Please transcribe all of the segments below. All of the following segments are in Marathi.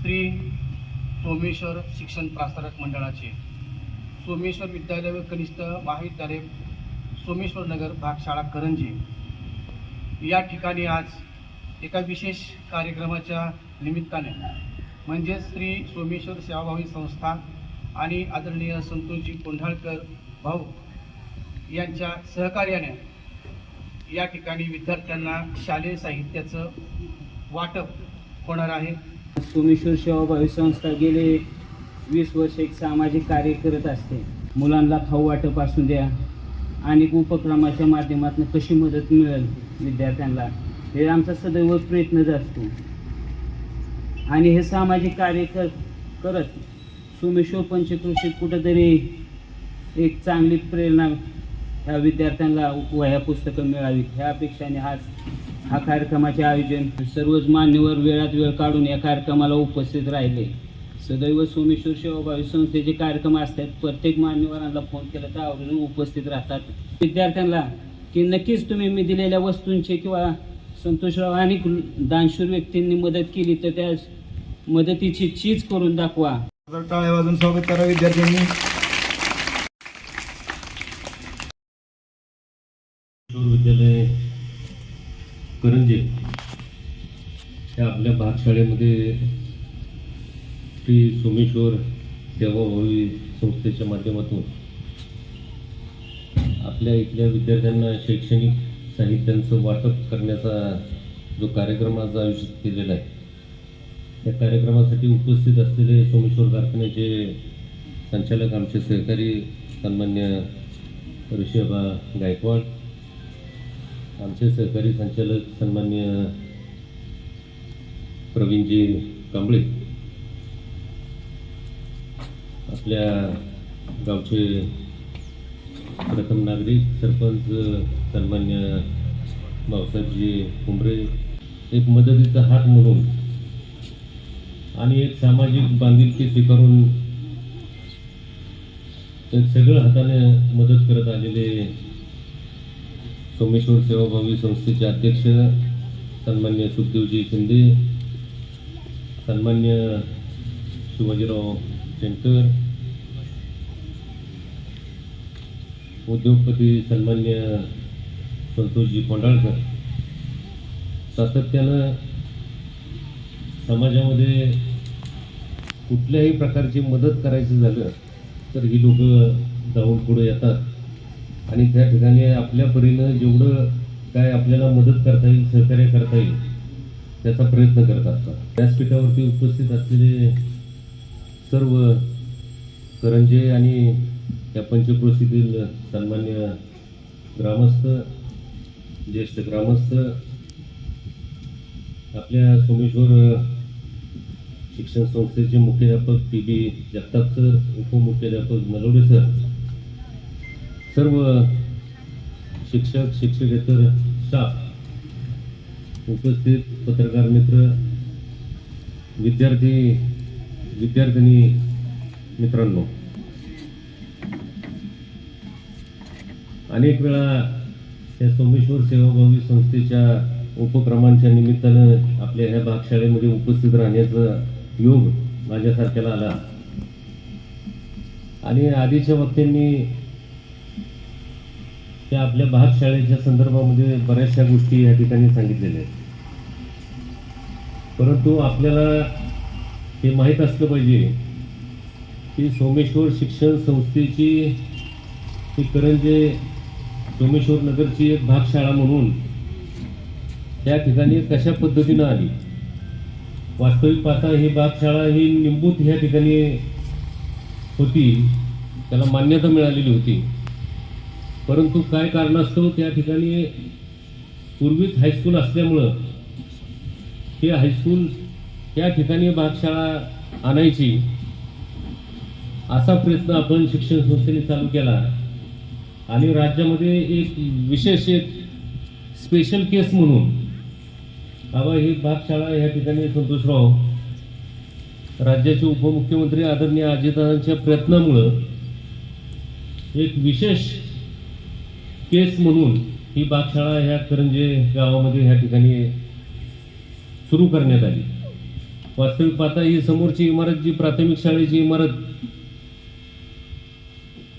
श्री सोमेश्वर शिक्षण प्रसारक मंडळाचे. सोमेश्वर विद्यालय व कनिष्ठ महाविद्यालय सोमेश्वर नगर भागशाळा करंजी. या ठिकाणी आज एका विशेष कार्यक्रमाच्या निमित्ताने म्हणजेच श्री सोमेश्वर सेवाभावी संस्था आणि आदरणीय संतोषजी कोंढाळकर भाऊ यांच्या सहकार्याने या ठिकाणी विद्यार्थ्यांना शालेय साहित्याचं वाटप होणार आहे. सोमेश्वर सेवाभावी संस्था गेले वीस वर्ष एक सामाजिक कार्य करत असते. मुलांना खाऊ वाटप असू द्या. अनेक उपक्रमाच्या माध्यमातून कशी मदत मिळेल विद्यार्थ्यांना? हे आमचा सदैव प्रयत्नच असतो. आणि हे सामाजिक कार्य कर करत सोमेश्वर पंचक्रोशीत कुठंतरी एक चांगली प्रेरणा ह्या विद्यार्थ्यांना वह्या पुस्तकं मिळावीत. ह्या अपेक्षाने आज हा कार्यक्रमाचे आयोजन सर्वच मान्यवर वेळात वेळ काढून या कार्यक्रमाला उपस्थित राहिले. सदैव सोमेश्वर सेवाभावी संस्थेचे कार्यक्रम असतात. प्रत्येक मान्यवरांना फोन केला तर आवर्जून उपस्थित राहतात. विद्यार्थ्यांना की नक्कीच तुम्ही मी दिलेल्या वस्तूंचे किंवा संतोषराव अनेक दानशूर व्यक्तींनी मदत केली तर त्या मदतीची चीज करून दाखवा. टाळ्या वाजून स्वागत करा विद्यार्थ्यांनी. या आपल्या भागशाळेमध्ये श्री सोमेश्वर सेवाभावी संस्थेच्या माध्यमातून आपल्या इथल्या विद्यार्थ्यांना शैक्षणिक साहित्यांचं वाटप करण्याचा जो कार्यक्रम आज आयोजित केलेला आहे त्या कार्यक्रमासाठी उपस्थित असलेले सोमेश्वर कारखान्याचे संचालक आमचे सहकारी सन्मान्य ऋषभा गायकवाड आमचे सहकारी संचालक सन्मान्य प्रवीणजी कांबळे. आपल्या गावचे प्रथम नागरिक सरपंच सन्मान्य भावसाहेबजी कुंबरे एक मदतीचा हात म्हणून आणि एक सामाजिक बांधिलकी स्वीकारून एक सगळं हाताने मदत करत आलेले सोमेश्वर सेवाभावी संस्थेचे अध्यक्ष सन्मान्य सुखदेवजी शिंदे सन्मान्य शिवाजीराव शेंकर उद्योगपती सन्मान्य संतोषजी कोंडाळकर सातत्यानं समाजामध्ये कुठल्याही प्रकारची मदत करायची झालं तर ही लोक जाऊन पुढे येतात. आणि त्या ठिकाणी आपल्या परीनं जेवढं काय आपल्याला मदत करता येईल सहकार्य करता येईल त्याचा प्रयत्न करत असतात. व्यासपीठावरती उपस्थित असलेले सर्व करंजे आणि या पंचक्रोशीतील सन्मान्य ग्रामस्थ ज्येष्ठ ग्रामस्थ आपल्या सोमेश्वर शिक्षण संस्थेचे मुख्याध्यापक टी बी जगताप सर उपमुख्याध्यापक नलवडे सर सर्व शिक्षक शिक्षकेतर स्टाफ उपस्थित पत्रकार मित्र विद्यार्थी विद्यार्थिनी मित्रांनो. अनेक वेळा या सोमेश्वर सेवाभावी संस्थेच्या उपक्रमांच्या निमित्तानं आपल्या ह्या भागशाळेमध्ये उपस्थित राहण्याचा योग माझ्यासारख्याला आला. आणि आधीच्या वक्त्यांनी त्या आपल्या भागशाळेच्या संदर्भामध्ये बऱ्याचशा गोष्टी या ठिकाणी सांगितलेल्या आहेत. परंतु आपल्याला हे माहीत असलं पाहिजे की सोमेश्वर शिक्षण संस्थेची ही करंजे सोमेश्वर नगरची एक भागशाळा म्हणून त्या ठिकाणी कशा पद्धतीनं आली? वास्तविक पाहता ही भागशाळा ही निंबूत ह्या ठिकाणी होती. त्याला मान्यता मिळालेली होती. परंतु काय कारणास्तव त्या ठिकाणी पूर्वीच हायस्कूल असल्यामुळं हे हायस्कूल त्या ठिकाणी भागशाळा आणायची असा प्रयत्न आपण शिक्षण संस्थेने चालू केला. आणि राज्यामध्ये एक विशेष एक स्पेशल केस म्हणून बाबा ही भागशाळा या ठिकाणी संतोषराव राज्याचे उपमुख्यमंत्री आदरणीय अजितदादांच्या प्रयत्नामुळं एक विशेष केस म्हणून ही बागशाळा ह्या करंजे गावामध्ये ह्या ठिकाणी सुरू करण्यात आली. वास्तविक पाहता ही समोरची इमारत जी प्राथमिक शाळेची इमारत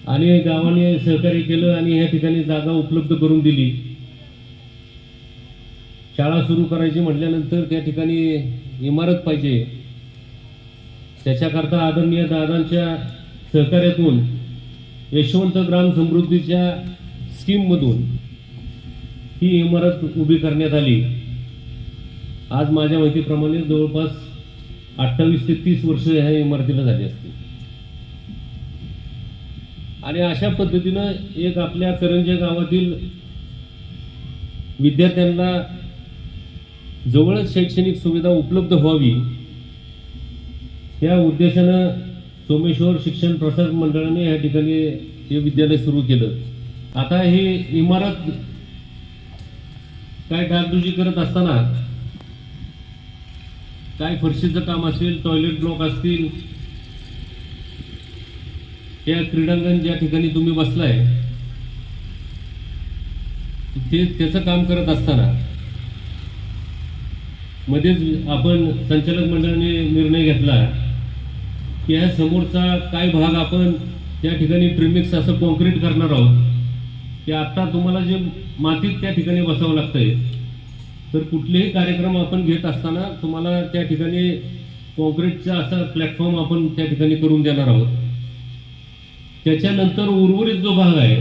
आणि गावाने सहकार्य केलं आणि ह्या ठिकाणी जागा उपलब्ध करून दिली. शाळा सुरू करायची म्हटल्यानंतर त्या ठिकाणी इमारत पाहिजे. त्याच्याकरता आदरणीय दादांच्या सहकार्यातून यशवंत ग्राम समृद्धीच्या स्कीममधून ही इमारत उभी करण्यात आली. आज माझ्या माहितीप्रमाणे जवळपास अठ्ठावीस ते तीस वर्ष ह्या इमारतीला झाली असतील आणि अशा पद्धतीनं एक आपल्या करंजे गावातील विद्यार्थ्यांना जवळच शैक्षणिक सुविधा उपलब्ध व्हावी या उद्देशानं सोमेश्वर शिक्षण प्रसार मंडळाने या ठिकाणी हे विद्यालय सुरू केलं. आता ही इमारत काय डागडुजी करत असताना काय फरशीचं काम असेल टॉयलेट ब्लॉक असतील या क्रीडांगण ज्या ठिकाणी तुम्ही बसलाय ते त्याचं काम करत असताना मध्येच आपण संचालक मंडळाने निर्णय घेतला की ह्या समोरचा काय भाग आपण त्या ठिकाणी ट्रिमिक्स असं कॉन्क्रीट करणार आहोत. ते आता तुम्हाला जे मातीत त्या ठिकाणी बसावं लागतंय तर कुठलेही कार्यक्रम आपण घेत असताना तुम्हाला त्या ठिकाणी कॉन्क्रीटचा असा प्लॅटफॉर्म आपण त्या ठिकाणी करून देणार आहोत. त्याच्यानंतर उर्वरित जो भाग आहे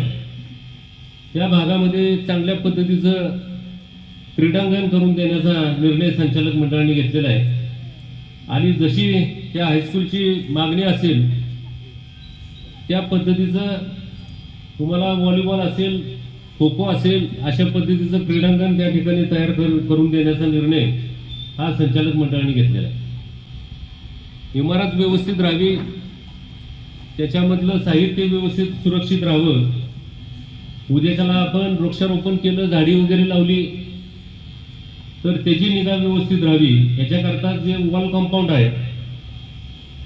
त्या भागामध्ये चांगल्या पद्धतीचं क्रीडांगण करून देण्याचा निर्णय संचालक मंडळाने घेतलेला आहे. आणि जशी त्या हायस्कूलची मागणी असेल त्या पद्धतीचं तुम्हाला व्हॉलीबॉल असेल खो खो असेल अशा पद्धतीचं क्रीडांगण त्या ठिकाणी तयार कर करून देण्याचा निर्णय हा संचालक मंडळाने घेतलेला आहे. इमारत व्यवस्थित राहावी त्याच्यामधलं साहित्य व्यवस्थित सुरक्षित राहावं. उद्याच्याला आपण वृक्षारोपण केलं झाडी वगैरे लावली तर त्याची निगा व्यवस्थित राहावी. याच्याकरता जे वॉल कंपाऊंड आहे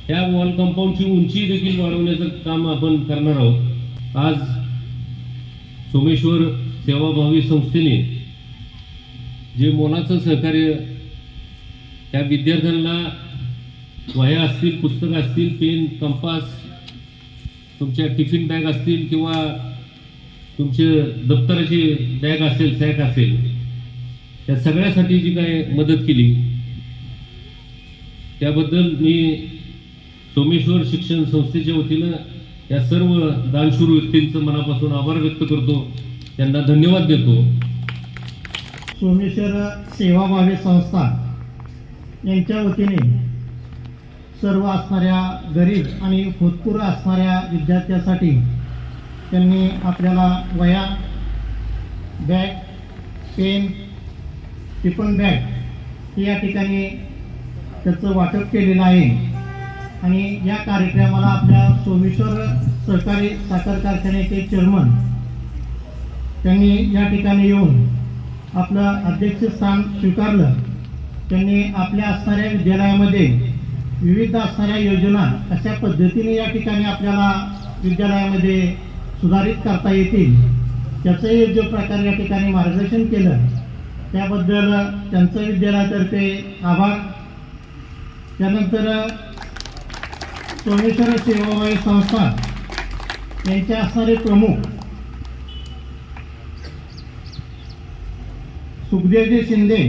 त्या वॉल कंपाऊंडची उंची देखील वाढवण्याचं काम आपण करणार आहोत. आज सोमेश्वर सेवाभावी संस्थेने जे मोलाचं सहकार्य त्या विद्यार्थ्यांना वह्या असतील पुस्तकं असतील पेन कंपास तुमच्या टिफिन बॅग असतील किंवा तुमचे दप्तराची बॅग असेल सॅक असेल त्या सगळ्यासाठी जी काय मदत केली त्याबद्दल मी सोमेश्वर शिक्षण संस्थेच्या वतीनं या सर्व दानशूर व्यक्तींचं मनापासून आभार व्यक्त करतो. त्यांना धन्यवाद देतो. सोमेश्वर सेवाभावी संस्था यांच्या वतीने सर्व असणाऱ्या गरीब आणि भूतपूर्व असणाऱ्या विद्यार्थ्यांसाठी त्यांनी आपल्याला वया बॅग पेन टिफन बॅग हे या ठिकाणी त्याचं वाटप केलेलं आहे. आणि या कार्यक्रमाला आपल्या सोमेश्वर सहकारी साखर कारखान्याचे चेअरमन त्यांनी या ठिकाणी येऊन आपलं अध्यक्षस्थान स्वीकारलं. त्यांनी आपल्या असणाऱ्या विद्यालयामध्ये विविध असणाऱ्या योजना कशा पद्धतीने या ठिकाणी आपल्याला विद्यालयामध्ये सुधारित करता येतील त्याचंही योग्य प्रकारे या ठिकाणी मार्गदर्शन केलं. त्याबद्दल त्यांचं विद्यालयातर्फे आभार. त्यानंतर सोमेश्वर सेवाभावी संस्था यांचे असणारे प्रमुख सुखदेवजी शिंदे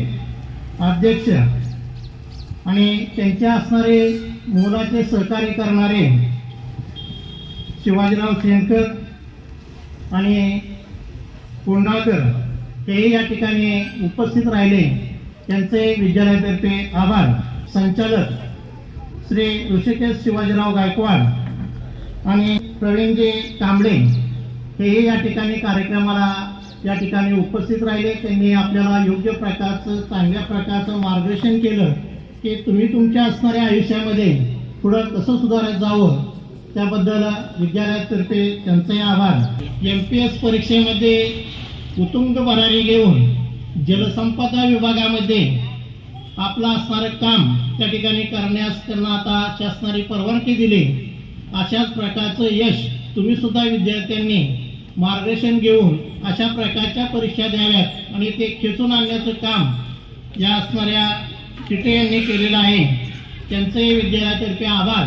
अध्यक्ष आणि त्यांचे असणारे मोलाचे सहकार्य करणारे शिवाजीराव शेंकर आणि कोंडाळकर हेही या ठिकाणी उपस्थित राहिले. त्यांचे विद्यालयातर्फे आभार. संचालक श्री ऋषिकेश शिवाजीराव गायकवाड आणि प्रवीणजी कांबळे हेही या ठिकाणी कार्यक्रमाला या ठिकाणी उपस्थित राहिले. त्यांनी आपल्याला योग्य प्रकारचं चांगल्या प्रकारचं मार्गदर्शन केलं की तुम्ही तुमच्या असणाऱ्या आयुष्यामध्ये पुढं कसं सुधारत जावं त्याबद्दल विद्यालयातर्फे त्यांचे आभार. एम पी एस परीक्षेमध्ये उत्तुंग भरारी घेऊन जलसंपदा विभागामध्ये आपलं असणारं काम त्या ठिकाणी करण्यास त्यांना आता शासनाने परवानगी दिली. अशाच प्रकारचं यश तुम्ही सुद्धा विद्यार्थ्यांनी मार्गदर्शन घेऊन अशा प्रकारच्या परीक्षा द्याव्यात आणि ते खेचून आणण्याचं काम या असणाऱ्या चिटे यांनी केलेलं आहे. त्यांचे विद्यालयातर्फे आभार.